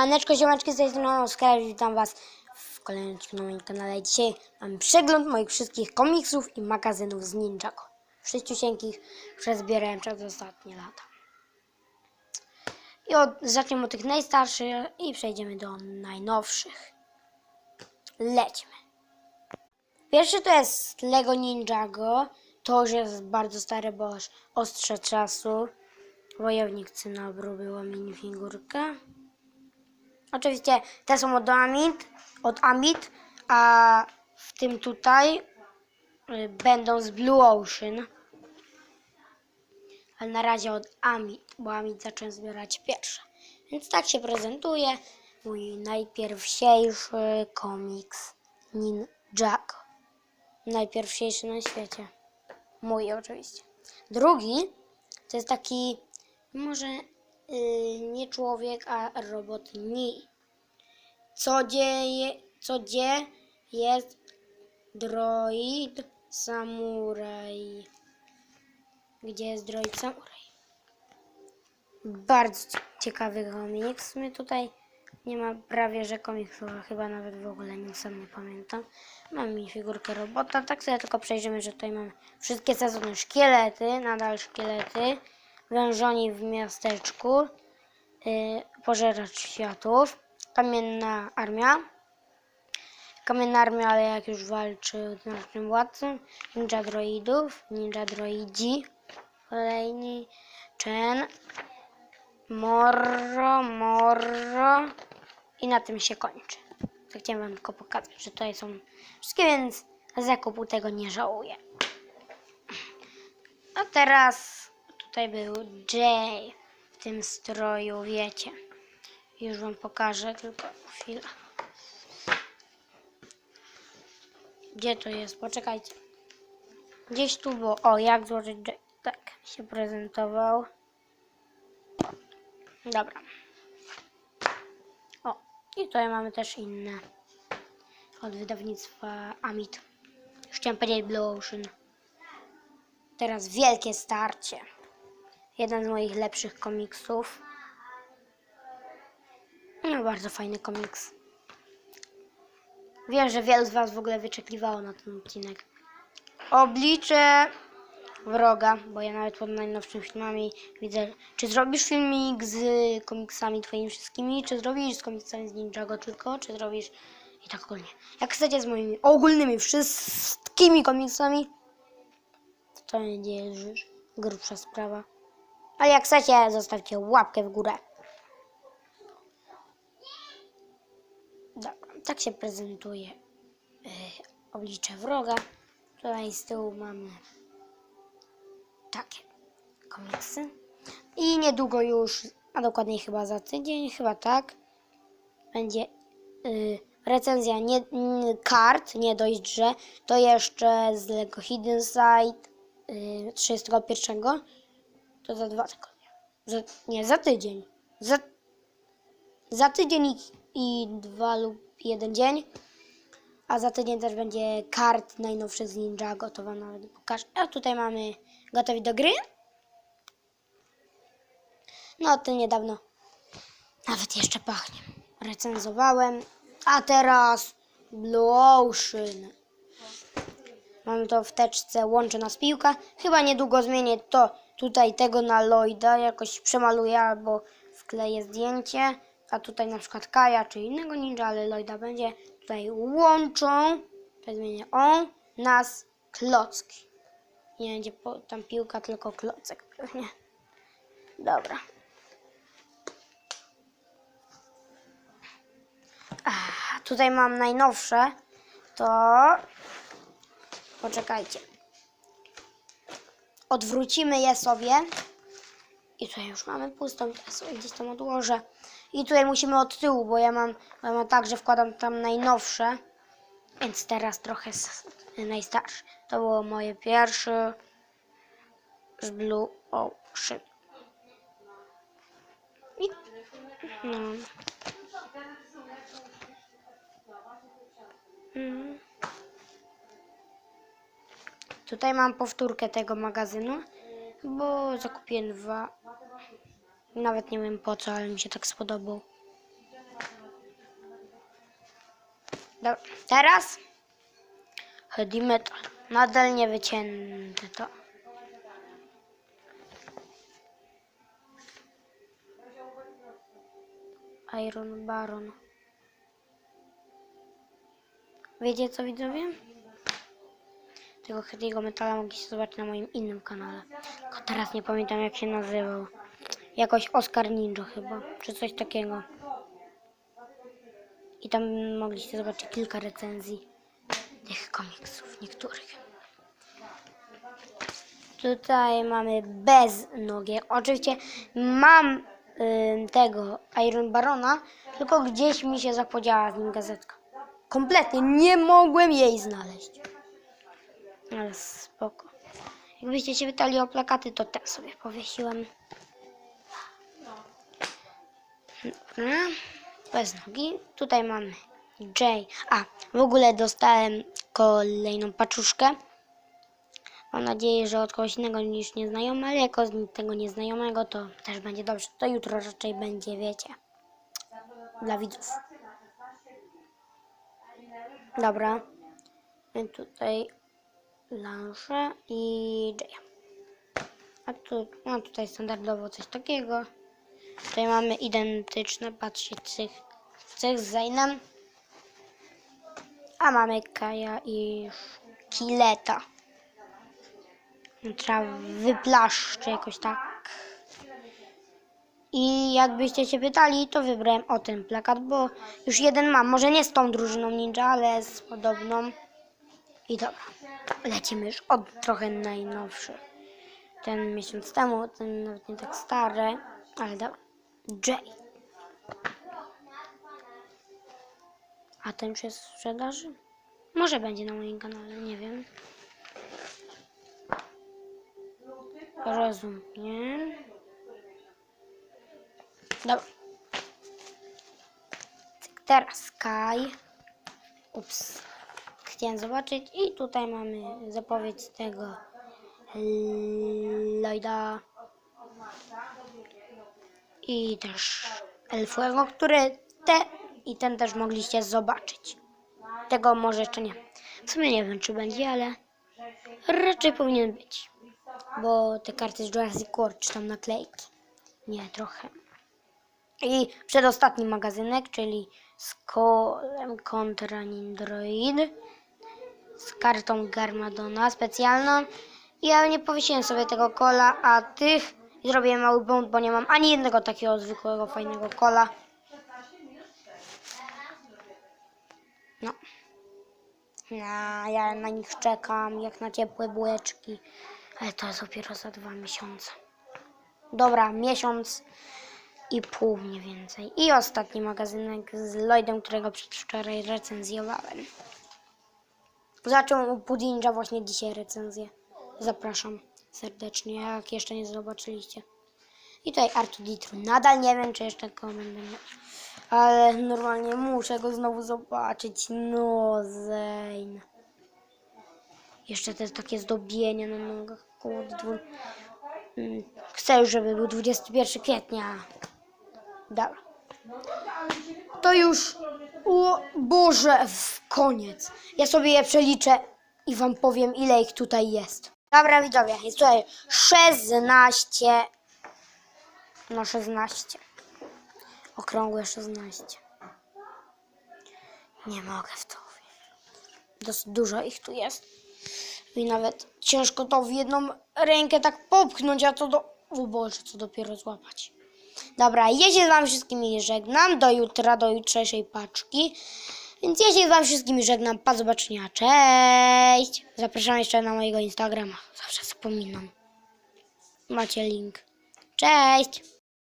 Siemaneczko, siemeczki, z tej strony Oskar, witam was w kolejnym odcinku na moim kanale. Dzisiaj mam przegląd moich wszystkich komiksów i magazynów z Ninjago. Wszyściusieńkich przezbierałem przez ostatnie lata. I od, zaczniemy od tych najstarszych i przejdziemy do najnowszych. Lećmy. Pierwszy to jest Lego Ninjago. To już jest bardzo stare, bo aż ostrze czasu. Wojownik Cynabru była minifigurka. Oczywiście te są od Amit, od Amit, a w tym tutaj y, będą z Blue Ocean. Ale na razie od Amit, bo Amit zacząłem zbierać pierwsze. Więc tak się prezentuje mój najpierwsiejszy komiks Ninjago. Najpierwsiejszy na świecie. Mój oczywiście. Drugi to jest taki może nie człowiek, a robot ni. Co dzieje, co dzieje jest droid samuraj. Gdzie jest droid samuraj? Bardzo cie- ciekawy komiks. My tutaj nie ma prawie że komiksów, chyba nawet w ogóle nie sam nie pamiętam. Mam mi figurkę robota, tak sobie tylko przejrzymy, że tutaj mam wszystkie sezony szkielety, nadal szkielety, wężoni w miasteczku, yy, pożeracz światów, kamienna armia, kamienna armia, ale jak już walczy z naszym władcą, ninja droidów, ninja droidzi, kolejni, Chen, Morro, Morro i na tym się kończy. To chciałem wam tylko pokazać, że tutaj są wszystkie, więc zakupu tego nie żałuję. A teraz tutaj był Jay w tym stroju, wiecie. Już wam pokażę, tylko chwilę. Gdzie to jest? Poczekajcie. Gdzieś tu było. O, jak złożyć Jay. Tak się prezentował. Dobra. O, i tutaj mamy też inne od wydawnictwa Amit. Już chciałem powiedzieć Blue Ocean. Teraz wielkie starcie. Jeden z moich lepszych komiksów. No, bardzo fajny komiks. Wiem, że wielu z Was w ogóle wyczekiwało na ten odcinek. Oblicze wroga, bo ja nawet pod najnowszymi filmami widzę, czy zrobisz filmik z komiksami twoimi wszystkimi, czy zrobisz z komiksami z Ninjago tylko, czy zrobisz i tak ogólnie. Jak chcecie z moimi ogólnymi wszystkimi komiksami, to będzie już grubsza sprawa. Ale jak chcecie, zostawcie łapkę w górę. Dobra, tak się prezentuje y, oblicze wroga. Tutaj z tyłu mamy takie komiksy. I niedługo już, a dokładniej chyba za tydzień, chyba tak, będzie y, recenzja nie, kart, nie dość, że to jeszcze z Lego Hidden Side y, 31, to za dwa tygodnie. Za, nie, za tydzień. Za, za tydzień i, i dwa lub jeden dzień. A za tydzień też będzie kart najnowszych z Ninjago, to wam nawet pokażę. A tutaj mamy gotowi do gry. No to niedawno nawet jeszcze pachnie. Recenzowałem. A teraz Blue Ocean. Mamy to w teczce, łączy nas piłka. Chyba niedługo zmienię to tutaj tego na Lloyda, jakoś przemaluję albo wkleję zdjęcie. A tutaj na przykład Kaja czy innego ninja, ale Lloyda będzie. Tutaj łączą, tutaj zmienię on, nas klocki. Nie będzie tam piłka, tylko klocek pewnie. Dobra. A, tutaj mam najnowsze. To Poczekajcie. Odwrócimy je sobie. I tutaj już mamy pustą, teraz sobie gdzieś tam odłożę. I tutaj musimy od tyłu, bo ja mam, bo ja mam tak, że wkładam tam najnowsze. Więc teraz trochę najstarsze. To było moje pierwsze z Blue Ocean. I, no. Mm. Tutaj mam powtórkę tego magazynu, bo zakupiłem dwa. Nawet nie wiem po co, ale mi się tak spodobał. Dobra, teraz heavy metal. Nadal nie wycięte to. Iron Baron. Wiecie co widzowie? Tego heavy'ego metala mogliście zobaczyć na moim innym kanale. Tylko teraz nie pamiętam jak się nazywał. Jakoś Oscar Ninja chyba, czy coś takiego. I tam mogliście zobaczyć kilka recenzji tych komiksów, niektórych. Tutaj mamy bez nogi. Oczywiście mam ym, tego Iron Barona, tylko gdzieś mi się zapodziała z nim gazetka. Kompletnie nie mogłem jej znaleźć. Ale spoko. Jakbyście się pytali o plakaty, to te sobie powiesiłem. Dobra. Bez nogi. Tutaj mamy J. A, w ogóle dostałem kolejną paczuszkę. Mam nadzieję, że od kogoś innego niż nieznajomy, ale jako z tego nieznajomego to też będzie dobrze. To jutro raczej będzie, wiecie, dla widzów. Dobra. Tutaj Lansze i Jaya. A tu, no tutaj standardowo coś takiego. Tutaj mamy identyczne, patrzcie, cych, cych z Zainem. A mamy Kaja i Szkileta. Trzeba wyplaszczy jakoś tak. I jakbyście się pytali, to wybrałem o ten plakat, bo już jeden mam. Może nie z tą drużyną ninja, ale z podobną. I dobra, lecimy już od trochę najnowszy. Ten miesiąc temu, ten nawet nie tak stary, ale dobra. J. A ten już jest w sprzedaży? Może będzie na moim kanale, nie wiem. Rozumiem. Dobra. Teraz Sky. Ups. Chciałem zobaczyć i tutaj mamy zapowiedź tego Lloyda i też Elfuego, który te i ten też mogliście zobaczyć. Tego może jeszcze nie. W sumie nie wiem, czy będzie, ale raczej powinien być. Bo te karty z Jurassic World, czy tam naklejki. Nie, trochę. I przedostatni magazynek, czyli z kolem kontra Nindroid. Z kartą Garmadona specjalną. Ja nie powiesiłem sobie tego kola, a tych zrobiłem mały błąd, bo nie mam ani jednego takiego zwykłego, fajnego kola. No. No, ja na nich czekam, jak na ciepłe bułeczki. Ale to jest dopiero za dwa miesiące. Dobra, miesiąc i pół mniej więcej. I ostatni magazynek z Lloydem, którego przedwczoraj recenzjowałem. Zacząłem u Pudinja właśnie dzisiaj recenzję. Zapraszam serdecznie, jak jeszcze nie zobaczyliście. I tutaj Artuditru. Nadal nie wiem, czy jeszcze go miał. Ale normalnie muszę go znowu zobaczyć. No, Zane. Jeszcze te takie zdobienia na nogach. Kurde, dwu... Mm, Chcę już, żeby był 21 kwietnia. Dobra. To już... O Boże, w koniec. Ja sobie je przeliczę i wam powiem, ile ich tutaj jest. Dobra, widzowie, jest tutaj 16. No, 16. Okrągłe 16. Nie mogę w to uwierzyć. Dosyć dużo ich tu jest. I nawet ciężko to w jedną rękę tak popchnąć, a to do... O Boże, co dopiero złapać. Dobra, ja się z wami wszystkimi żegnam. Do jutra, do jutrzejszej paczki. Więc ja się z wami wszystkimi żegnam. Pa zobaczenia. Cześć! Zapraszam jeszcze na mojego Instagrama. Zawsze zapominam. Macie link. Cześć!